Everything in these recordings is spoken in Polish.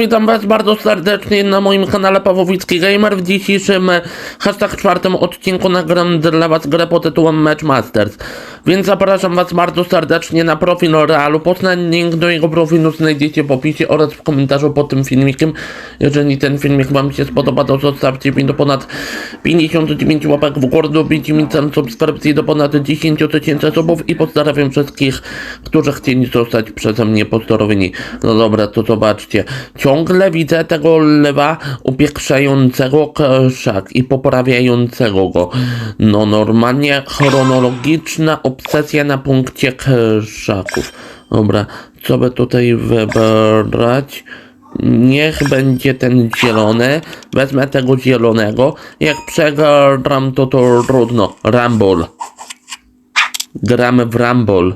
witam was bardzo serdecznie na moim kanale Pawłowicki Gamer. W dzisiejszym e, hashtag czwartym odcinku nagram dla was grę pod tytułem Match Masters. Więc zapraszam was bardzo serdecznie na profil Realu Poznań. Link do jego profilu znajdziecie w opisie oraz w komentarzu pod tym filmikiem. Jeżeli ten filmik wam się spodoba, to zostawcie mi do ponad 59 łapek w górę, dobicie mi tam subskrypcji do ponad 10 tysięcy subów i pozdrawiam wszystkich, którzy chcieli zostać przeze mnie pozdrowieni. No dobra, to zobaczcie. Ciągle widzę tego lewa upiększającego krzak i poprawiającego go. No normalnie chronologiczna obsesja na punkcie krzaków. Dobra, co by tutaj wybrać? Niech będzie ten zielony. Wezmę tego zielonego. Jak przegram, to to trudno. Rumble. Gramy w Rumble.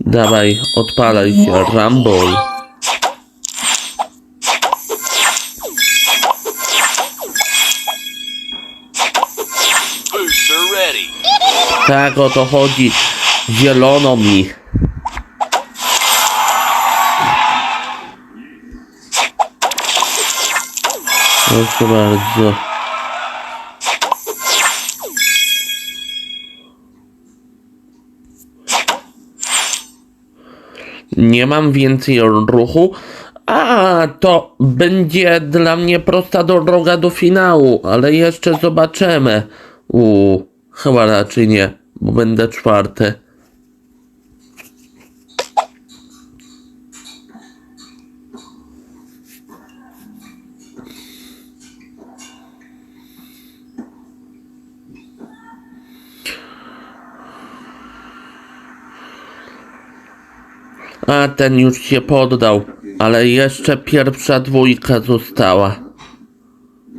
Dawaj, odpalaj się, Rumble. Tak o to chodzi. Zielono mi. Proszę bardzo. Nie mam więcej ruchu. A, to będzie dla mnie prosta droga do finału, ale jeszcze zobaczymy. U, chyba raczej nie, bo będę czwarty. A ten już się poddał, ale jeszcze pierwsza dwójka została.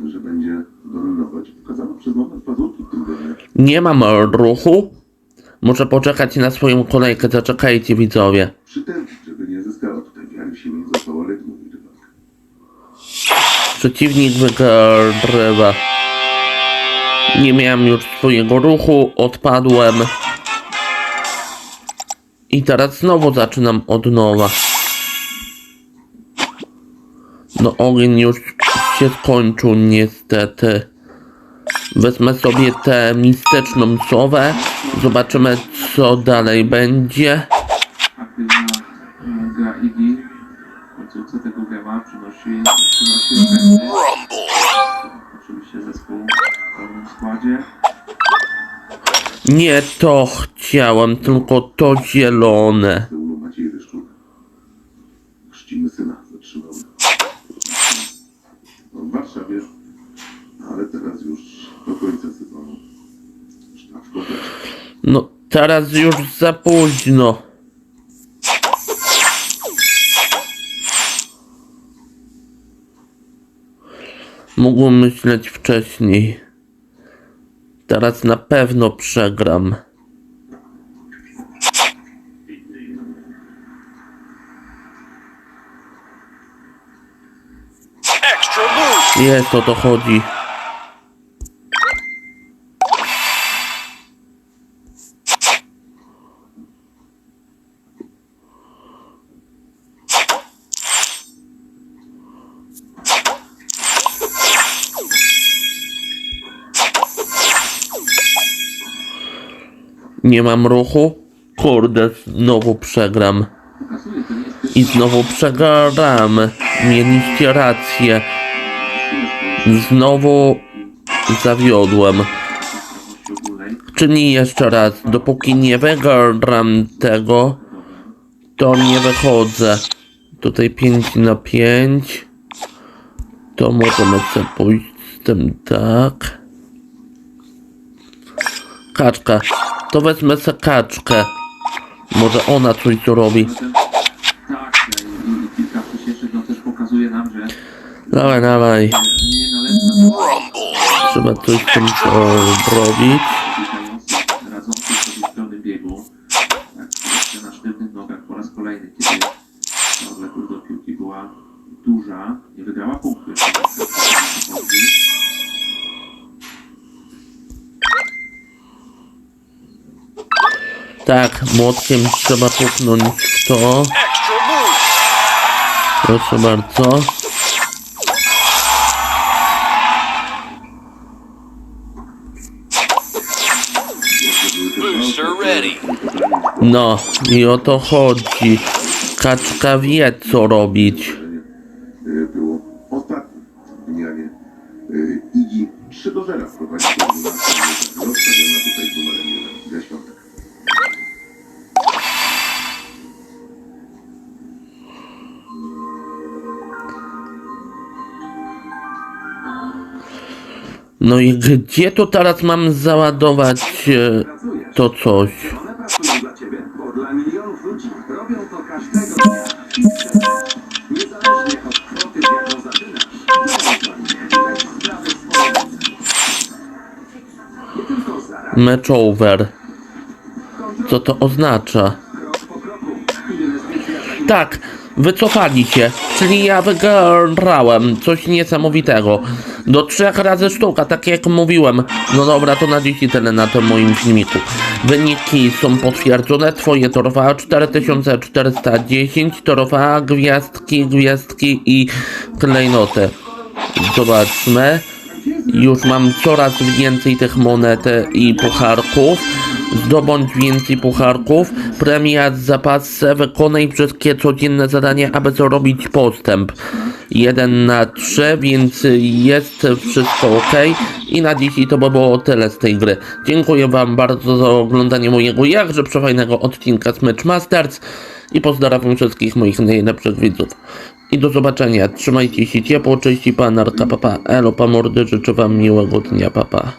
że będzie dominować. Pokazano przez moment pazurki w tym grze. Nie mam ruchu. Muszę poczekać na swoją kolejkę. Zaczekajcie widzowie. Przeciwnik wygrywa. Nie miałem już swojego ruchu, odpadłem. I teraz znowu zaczynam od nowa. No ogień już się skończył niestety. Wezmę sobie tę mistyczną sowę. Zobaczymy co dalej będzie. tego przynosi. Oczywiście zespół w składzie. Nie to chciałem, tylko to zielone. Chrzcimy syna, zatrzymał. No, w Warszawie, ale teraz już do końca sezonu. No, teraz już za późno. Mógłbym myśleć wcześniej. Teraz na pewno przegram. Jest o to chodzi. Nie mam ruchu? Kurde, znowu przegram. I znowu przegram. Mieliście rację. Znowu zawiodłem. Czyli jeszcze raz, dopóki nie wygram tego, to nie wychodzę. Tutaj 5 na 5. To możemy sobie pójść z tym tak. Kaczka. To wezmę sobie kaczkę. Może ona coś tak, e, i, i no Dawaj, dawaj. Trzeba coś z tym zrobić. duża, nie wygrała punktu. Tak, młotkiem trzeba w to. Proszę bardzo. No, i o to chodzi. Kaczka wie, co robić. No i gdzie tu teraz mam załadować e, to coś? To Match over. Co to oznacza? Tak, wycofali się, czyli ja wygrałem coś niesamowitego. Do trzech razy sztuka, tak jak mówiłem. No dobra, to na dziś tyle na tym moim filmiku. Wyniki są potwierdzone, twoje to trwa 4410, to trwa gwiazdki, gwiazdki i klejnoty. Zobaczmy. Już mam coraz więcej tych monet i pucharków. Zdobądź więcej pucharków. Premia za pasę. Wykonaj wszystkie codzienne zadania, aby zrobić postęp. 1 na 3, więc jest wszystko ok. I na dzisiaj to by było tyle z tej gry. Dziękuję Wam bardzo za oglądanie mojego jakże przefajnego odcinka z Match Masters. I pozdrawiam wszystkich moich najlepszych widzów. I do zobaczenia. Trzymajcie się ciepło. Cześć i panarka, papa. Elo, pa mordy. Życzę Wam miłego dnia, papa.